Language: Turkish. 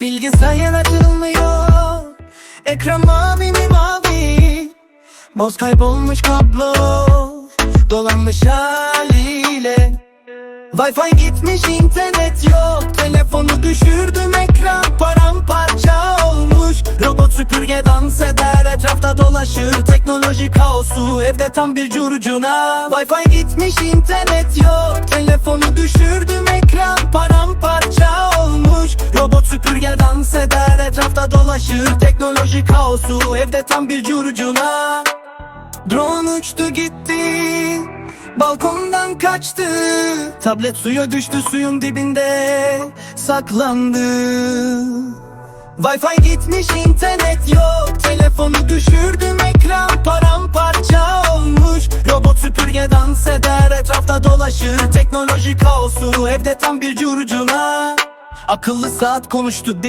Bilgisayar açılmıyor Ekran mavi mi mavi? Boz kaybolmuş kablo. Dolanmış haliyle. Wi-Fi gitmiş internet yok. Telefonu düşürdüm ekran paramparça olmuş. Robot süpürge dans eder etrafta dolaşır. Teknoloji kaosu evde tam bir curcuna. Wi-Fi gitmiş internet yok. Telefonu düşürdüm dans eder etrafta dolaşır Teknoloji kaosu evde tam bir curcuna. Drone uçtu gitti Balkondan kaçtı. Tablet suya düştü suyun dibinde Saklandı. Wi-Fi gitmiş internet yok. Telefonu düşürdüm ekran paramparça olmuş. Robot süpürge dans eder etrafta dolaşır. Teknoloji kaosu evde tam bir curcuna. Akıllı saat konuştu